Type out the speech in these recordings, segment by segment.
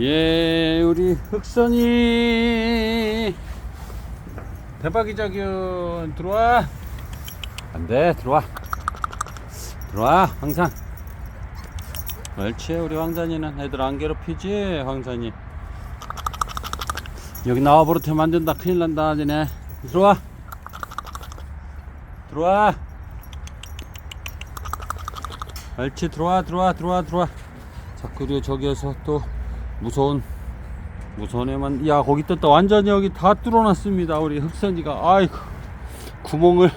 예, 우리 흑선이 대박이자균 들어와. 안 돼, 들어와. 들어와, 황산. 멸치 우리 황산이는 애들 안 괴롭히지, 황산이. 여기 나와 버릇해 만든다. 큰일 난다, 니네. 들어와. 들어와. 멸치 들어와, 들어와, 들어와, 들어와. 자, 그리고 저기에서 또 무서운 애만 야 거기 떴다 완전히 여기 다 뚫어놨습니다. 우리 흑선이가. 아이고 구멍을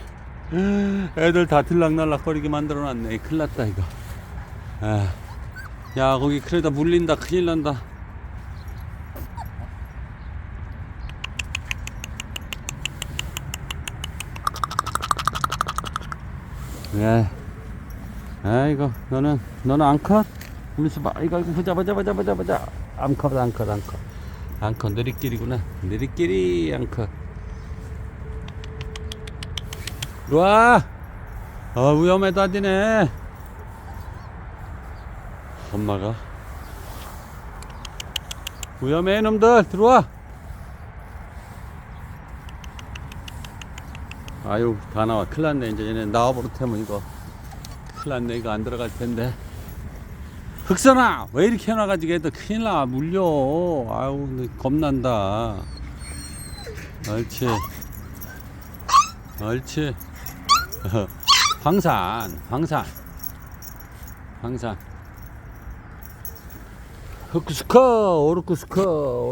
애들 다 들락날락 거리게 만들어 놨네. 큰일 났다 이거. 아, 야 거기 그러다 물린다. 큰일 난다. 예. 아이고 너는 너는 암컷? 우리서 봐 이거 이거 보자 보자 보자 보자 보자 암컷 암컷 암컷 암컷 느리끼리구나. 느리끼리 암컷 들어와! 어 위험하다 니네. 엄마가. 위험해 놈들. 들어와. 아유 다 나와. 큰일 났네. 이제 얘네 나와버릇하면 이거 큰일 났네. 이거 안 들어갈 텐데 흑선아 왜 이렇게 해놔가지고 애들 큰일 나. 물려. 너 겁난다. 옳지. 옳지. 황산 황산. 황산. 흑구스커 오르쿠스커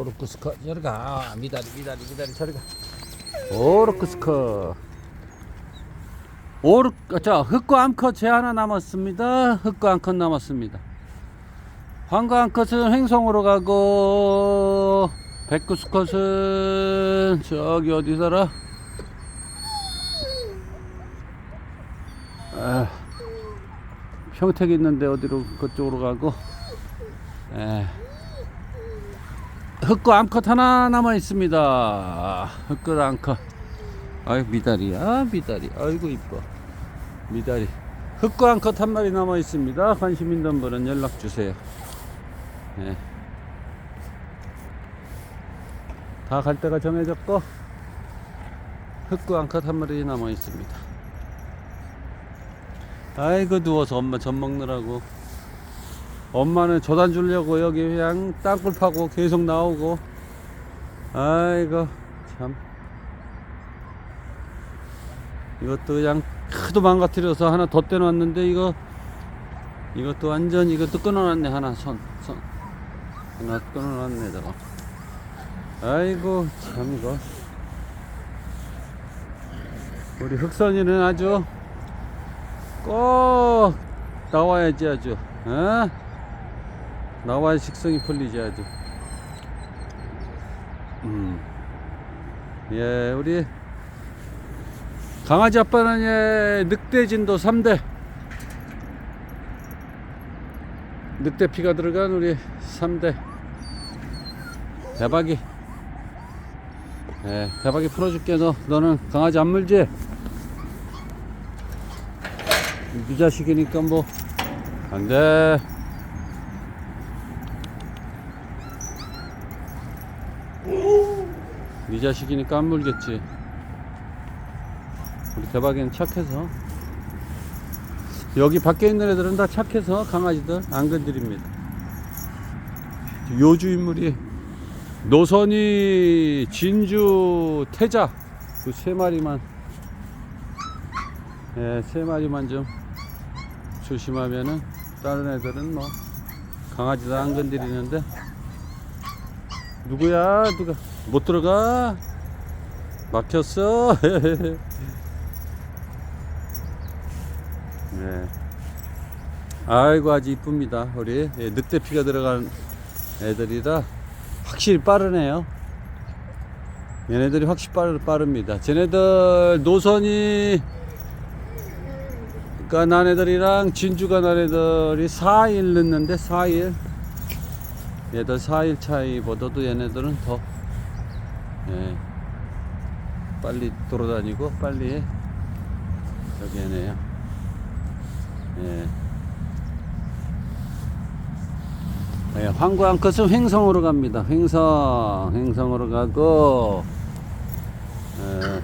오르쿠스커. 저리가. 미다리 미다리 미다리 저리가. 오르쿠스커. 오르 자 흑과 암컷 제 하나 남았습니다. 흑과 암컷 남았습니다 황과 암컷은 횡성으로 가고 백구 수컷은 저기 어디더라? 아, 평택 있는데 어디로 그쪽으로 가고? 에. 흑과 암컷 하나 남아 있습니다. 흑과 암컷. 아이 미다리야 미다리 아이고 이뻐. 미다리 흑과 암컷 한 마리 남아 있습니다. 관심 있는 분은 연락 주세요 예. 다갈 때가 정해졌고 흑과 암컷 한 마리 남아 있습니다. 아이고 누워서 엄마 젖 먹느라고. 엄마는 젖안 주려고 여기 그냥 땅굴 파고 계속 나오고. 아이고 참. 이것도 그냥 크도 망가뜨려서 하나 더 떼놨는데 이거 이것도 완전 이것도 끊어놨네 하나 손, 손 하나 끊어놨네 저거 아이고 참 이거. 우리 흑선이는 아주 꼭 나와야지 아주. 어? 나와야 식성이 풀리지 아주. 음. 예 우리 강아지 아빠는 예, 늑대진도 3대 늑대 피가 들어간 우리 3대. 대박이. 예, 대박이 풀어줄게 너. 너는 강아지 안 물지? 네 자식이니까 뭐. 안돼. 네 자식이니까 안 물겠지. 우리 대박이는 착해서 여기 밖에 있는 애들은 다 착해서 강아지들 안 건드립니다. 요주 인물이 노선이 진주 태자 그 세 마리만 예, 세 마리만 좀 조심하면은 다른 애들은 뭐 강아지도 안 건드리는데 누구야? 누가 못 들어가? 막혔어 네. 아이고 아주 이쁩니다. 우리 예, 늑대 피가 들어간 애들이라 확실히 빠르네요. 얘네들이 확실히 빠릅니다. 쟤네들 노선이 그러니까 난 애들이랑 진주가 난 애들이 4일 늦는데 4일. 얘들 4일 차이보다도 얘네들은 더 예, 빨리 돌아다니고 빨리 저기 얘네요. 예. 예, 황구한 것은 횡성으로 갑니다. 횡성, 횡성으로 가고, 예,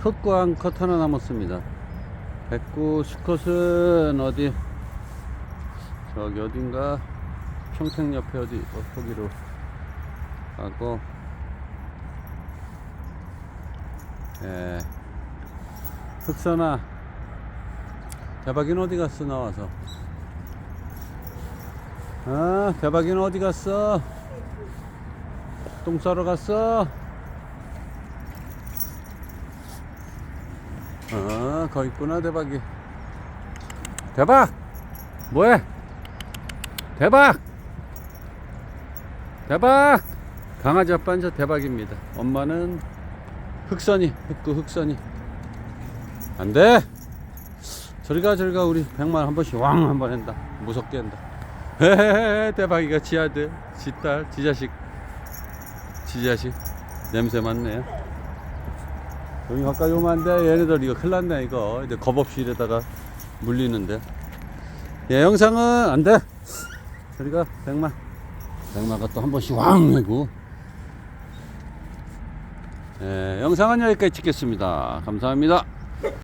흑구한 컷 하나 남았습니다. 백구 수컷은 어디, 저기 어딘가, 평택 옆에 어디, 어, 거기로 가고, 예, 흑선아, 대박이는 어디 갔어 나와서? 아 대박이는 어디 갔어? 똥 싸러 갔어? 아 거기 있구나 대박이. 대박! 뭐해? 대박! 대박! 강아지 아빠는 저 대박입니다. 엄마는 흑선이 흑구 흑선이. 안돼 저리가 저리가 우리 백만 한 번씩 왕 한 번 한다. 무섭게 한다. 헤헤헤 대박이가 지 아들 지 딸 지 자식. 지 자식. 냄새 맡네요 여기 가까이 오면 안돼. 얘네들 이거 큰일 났네 이거. 이제 겁 없이 이러다가 물리는데. 예 영상은 안돼. 저리가 백만 백마가 또 한 번씩 왕 하고. 예 영상은 여기까지 찍겠습니다. 감사합니다